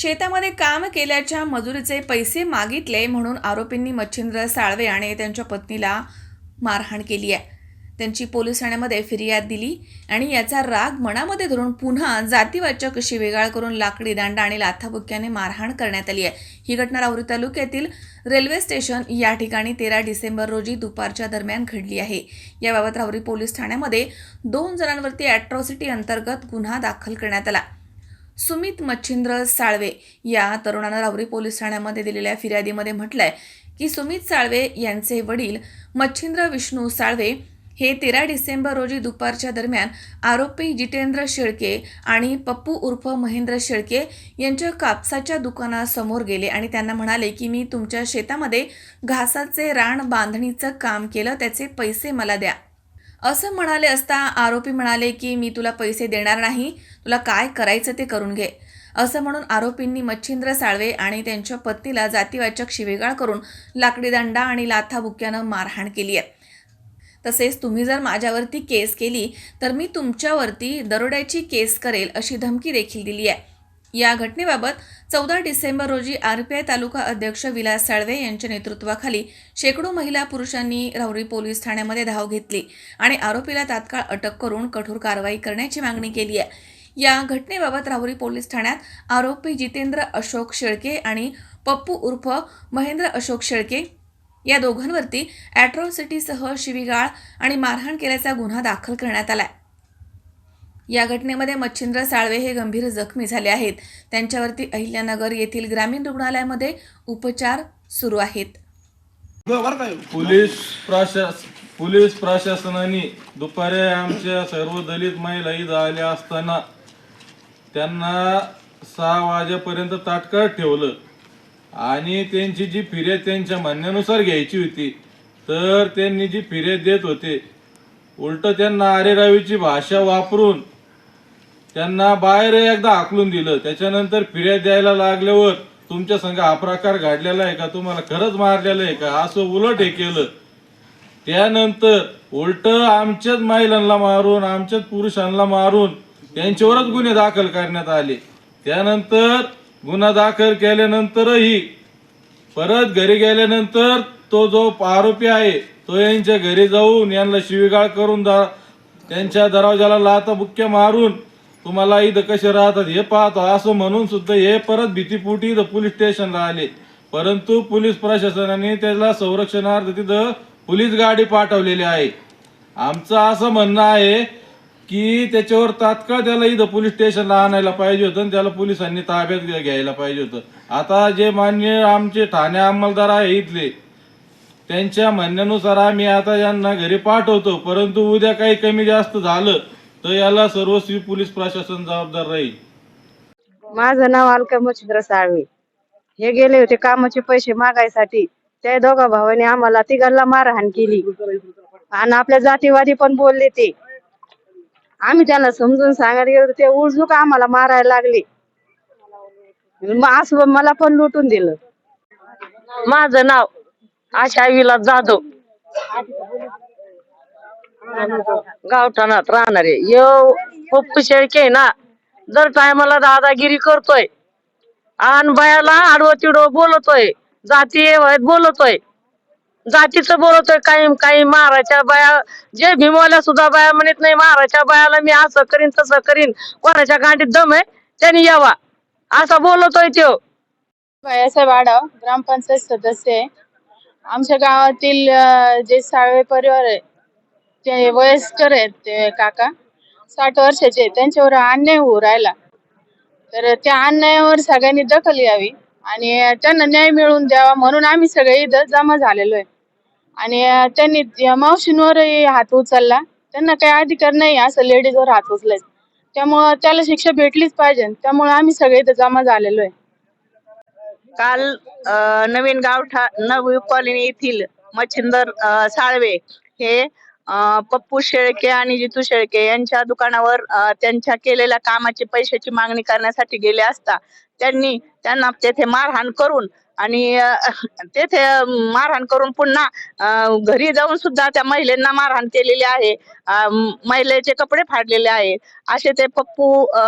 शेतामध्ये काम केल्याच्या मजुरीचे पैसे मागितले म्हणून आरोपींनी मच्छिंद्र साळवे आणि त्यांच्या पत्नीला मारहाण केली आहे. त्यांची पोलीस ठाण्यामध्ये फिर्याद दिली आणि याचा राग मनामध्ये धरून पुन्हा जातीवाचक वेगाळ करून लाकडी दांडा आणि लाथाबुक्क्याने मारहाण करण्यात आली आहे. ही घटना राहुरी तालुक्यातील रेल्वे स्टेशन या ठिकाणी तेरा डिसेंबर रोजी दुपारच्या दरम्यान घडली आहे. याबाबत राहुरी पोलीस ठाण्यामध्ये दोन जणांवरती अॅट्रॉसिटी अंतर्गत गुन्हा दाखल करण्यात आला. सुमित मच्छिंद्र साळवे या तरुणानं राहुरी पोलीस ठाण्यामध्ये दिलेल्या फिर्यादीमध्ये म्हटलंय की सुमित साळवे यांचे वडील मच्छिंद्र विष्णू साळवे हे तेरा डिसेंबर रोजी दुपारच्या दरम्यान आरोपी जितेंद्र शेळके आणि पप्पू उर्फ महेंद्र शेळके यांच्या कापसाच्या दुकानासमोर गेले आणि त्यांना म्हणाले की मी तुमच्या शेतामध्ये घासाचे रान बांधणीचं काम केलं त्याचे पैसे मला द्या. असं म्हणाले असता आरोपी म्हणाले की मी तुला पैसे देणार नाही तुला काय करायचं ते करून घे. असं म्हणून आरोपींनी मच्छिंद्र साळवे आणि त्यांच्या पत्नीला जातीवाचक शिवेगाळ करून लाकडी दंडा आणि लाथाबुक्यानं मारहाण केली आहे. तसेच तुम्ही जर माझ्यावरती केस केली तर मी तुमच्यावरती दरोड्याची केस करेल अशी धमकी देखील दिली आहे. या घटनेबाबत चौदा डिसेंबर रोजी आर पी आय तालुका अध्यक्ष विलास साळवे यांच्या नेतृत्वाखाली शेकडो महिला पुरुषांनी राहुरी पोलीस ठाण्यामध्ये धाव घेतली आणि आरोपीला तात्काळ अटक करून कठोर कारवाई करण्याची मागणी केली आहे. या घटनेबाबत राहुरी पोलीस ठाण्यात आरोपी जितेंद्र अशोक शेळके आणि पप्पू उर्फ महेंद्र अशोक शेळके या दोघांवरती ॲट्रॉसिटीसह शिवीगाळ आणि मारहाण केल्याचा गुन्हा दाखल करण्यात आला आहे या घटनेमध्ये मच्छिंद्र साळवे हे गंभीर जखमी झाले आहेत. त्यांच्यावरती अहिल्यानगर येथील ग्रामीण रुग्णालयामध्ये उपचार सुरू आहेत. पोलीस प्रशास पोलीस प्रशासनाने दुपारी आमच्या सर्व दलित महिला इथं आल्या असताना त्यांना सहा वाजेपर्यंत तात्काळ ठेवलं. आणि त्यांची जी फिर्याद त्यांच्या म्हणण्यानुसार घ्यायची होती तर त्यांनी जी फिर्याद देत होते उलट त्यांना आरेरावीची भाषा वापरून त्यांना बाहेर एकदा हाकलून दिलं. त्याच्यानंतर फिर्याद द्यायला लागल्यावर तुमच्या संघ हा प्रकार घडलेला आहे का? तुम्हाला खरंच मारलेलं आहे का? असं उलट हे केलं. त्यानंतर उलट आमच्याच महिलांना मारून आमच्याच पुरुषांना मारून त्यांच्यावरच गुन्हे दाखल करण्यात आले. त्यानंतर गुन्हा दाखल केल्यानंतरही परत घरी गेल्यानंतर तो जो आरोपी आहे तो यांच्या घरी जाऊन यांना शिवीगाळ करून दा त्यांच्या दरवाजाला लाता बुक्क्या मारून तुम्हाला इथं कसे राहतात हे पाहतो. असं म्हणून सुद्धा हे परत भीतीपोटी इथं पोलीस स्टेशनला आले परंतु पोलीस प्रशासनाने त्याला संरक्षणार्थ तिथं पोलीस गाडी पाठवलेली आहे. आमचं असं म्हणणं आहे की त्याच्यावर तात्काळ त्याला इथं पोलीस स्टेशनला आणायला पाहिजे होतं आणि त्याला पोलिसांनी ताब्यात घ्या- घ्यायला पाहिजे होतं. आता जे मान्य आमचे ठाणे अंमलदार आहे इथले त्यांच्या म्हणण्यानुसार आम्ही आता यांना घरी पाठवतो. परंतु उद्या काही कमी जास्त झालं तर याला सर्वस्वी पोलीस प्रशासन जबाबदार राहील. माझं नाव अलका मच्छिंद्र साळवे. हे गेले होते कामाचे पैसे मागायसाठी. त्या दोघा भावाने आम्हाला तिघांना मारहाण केली. आणि आपल्या जातीवादी पण बोलले ते. आम्ही त्यांना समजून सांगायला गेलो तर ते उलझुक आम्हाला मारायला लागले. मग असं मला पण लुटून दिलं. माझं नाव आशा विलास जाधव. गावठाणात राहणारे यो पप्पू शेळके ना. दर टायमाला दादागिरी करतोय. आणि बायाला आडवं तिडवं बोलतोय. जाती बोलतोय. जातीचं बोलतोय काही काही महाराच्या बाया जे भीमवाल्या सुद्धा बाया म्हणत नाही महाराच्या बायाला मी असं करीन तसं करीन. कोणाच्या गांडीत दम आहे त्यांनी यावा. असा बोलतोय त्यो बायासाहेब आढाव ग्रामपंचायत सदस्य आहे. आमच्या गावातील जे साळवे परिवार आहे ते वयस्कर आहेत ते काका साठ वर्षाचे आहेत. त्यांच्यावर अन्याय होऊ राहिला. तर त्या अन्यायावर सगळ्यांनी दखल घ्यावी आणि त्यांना न्याय मिळवून द्यावा म्हणून आम्ही सगळे इथं जमा झालेलो आहे. आणि त्यांनी मावशींवरही हात उचलला. त्यांना काही अधिकार नाही असं लेडीजवर हात उचलायचं. त्यामुळं त्याला शिक्षा भेटलीच पाहिजे त्यामुळे आम्ही सगळे इथं जमा झालेलो आहे. काल नवीन गावठा नवी कॉलनी येथील मच्छिंदर साळवे हे अ, पप्पू शेळके आणि जितू शेळके यांच्या दुकानावर अ, त्यांच्या केलेल्या कामाची पैशाची मागणी करण्यासाठी गेले असता त्यांनी त्यांना तेथे मारहाण करून आणि अ, तेथे मारहाण करून पुन्हा अ, घरी जाऊन सुद्धा त्या महिलेंना मारहाण केलेली आहे. अ, म- महिलेचे कपडे फाडलेले आहेत असे ते पप्पू अ,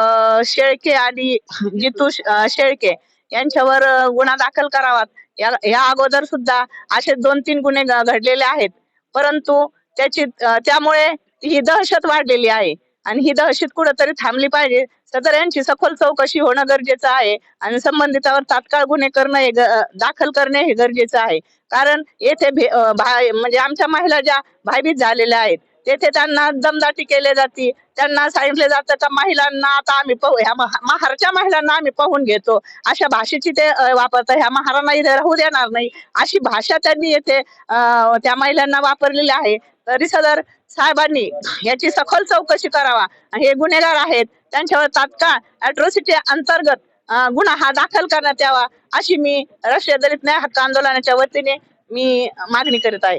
शेळके आणि जितू श- अ, शेळके यांच्यावर अ, गुन्हा दाखल करावा. या या अगोदर सुद्धा असे दोन तीन गुन्हे घ- घडलेले आहेत. परंतु त्याची त्यामुळे ही दहशत वाढलेली आहे. आणि ही दहशत कुठंतरी थांबली पाहिजे. सदर यांची सखोल चौकशी होणं गरजेचं आहे आणि संबंधितावर तात्काळ गुन्हे करणं हे ग- दाखल करणे हे गरजेचं आहे. कारण येथे भे- भा- म्हणजे आमच्या महिला ज्या भयभीत झालेल्या आहेत तेथे त्यांना दमदाटी केली जाते. त्यांना सांगितले जातं तर महिलांना आता आम्ही पाहू ह्या महाराच्या महारच्या महिलांना आम्ही पाहून घेतो. अशा भाषेची ते वापरतात. ह्या महाराणा इथे राहू देणार नाही. अशी भाषा त्यांनी येथे त्या महिलांना वापरलेली आहे. तरी सदर साहेबांनी याची सखोल चौकशी करावा. आणि हे गुन्हेगार आहेत. त्यांच्यावर तात्काळ अॅट्रॉसिटी अंतर्गत गुन्हा हा दाखल करण्यात यावा अशी मी राष्ट्रीय दलित न्याय हक्क आंदोलनाच्या वतीने मी मागणी करीत आहे.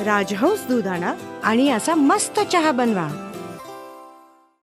राजहंस दूध आणा आणि असा मस्त चहा बनवा.